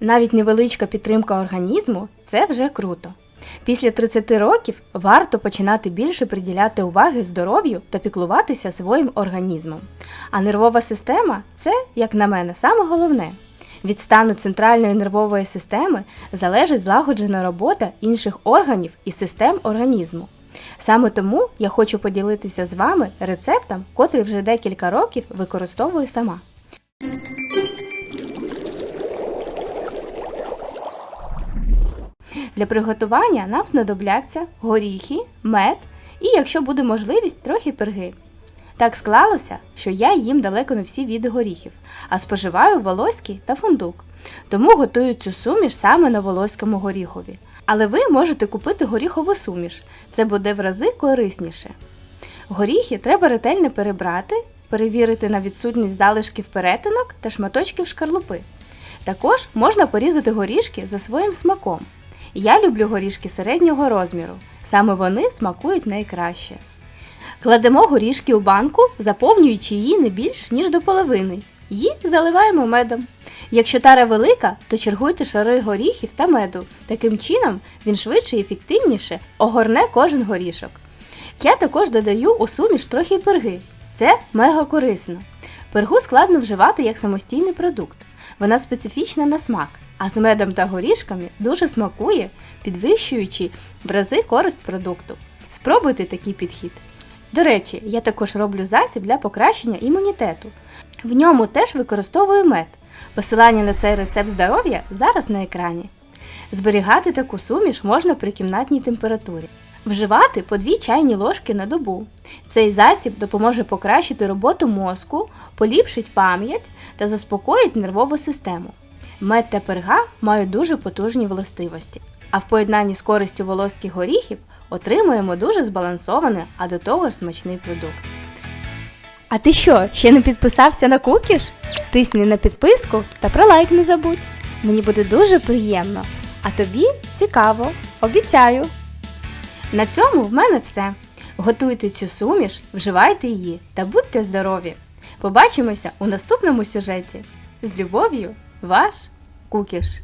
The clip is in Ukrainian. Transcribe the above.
Навіть невеличка підтримка організму це вже круто. Після 30 років варто починати більше приділяти уваги здоров'ю та піклуватися своїм організмом. А нервова система це, як на мене, саме головне. Від стану центральної нервової системи залежить злагоджена робота інших органів і систем організму. Саме тому я хочу поділитися з вами рецептом, котрий вже декілька років використовую сама. Для приготування нам знадобляться горіхи, мед і, якщо буде можливість, трохи перги. Так склалося, що я їм далеко не всі види горіхів, а споживаю волоський та фундук. Тому готую цю суміш саме на волоському горіхові. Але ви можете купити горіхову суміш, це буде в рази корисніше. Горіхи треба ретельно перебрати, перевірити на відсутність залишків перетинок та шматочків шкарлупи. Також можна порізати горішки за своїм смаком. Я люблю горішки середнього розміру, саме вони смакують найкраще. Кладемо горішки у банку, заповнюючи її не більш ніж до половини. Її заливаємо медом. Якщо тара велика, то чергуйте шари горіхів та меду. Таким чином він швидше і ефективніше огорне кожен горішок. Я також додаю у суміш трохи перги. Це мега корисно. Пергу складно вживати як самостійний продукт. Вона специфічна на смак, а з медом та горішками дуже смакує, підвищуючи в рази користь продукту. Спробуйте такий підхід. До речі, я також роблю засіб для покращення імунітету. В ньому теж використовую мед. Посилання на цей рецепт здоров'я зараз на екрані. Зберігати таку суміш можна при кімнатній температурі. Вживати по 2 чайні ложки на добу. Цей засіб допоможе покращити роботу мозку, поліпшить пам'ять та заспокоїть нервову систему. Мед та перга мають дуже потужні властивості, а в поєднанні з користю волоських горіхів отримуємо дуже збалансований, а до того ж смачний продукт. А ти що, ще не підписався на кукіш? Тисни на підписку та про лайк не забудь. Мені буде дуже приємно. А тобі цікаво, обіцяю. На цьому в мене все. Готуйте цю суміш, вживайте її та будьте здорові! Побачимося у наступному сюжеті. З любов'ю, ваш Кукіш!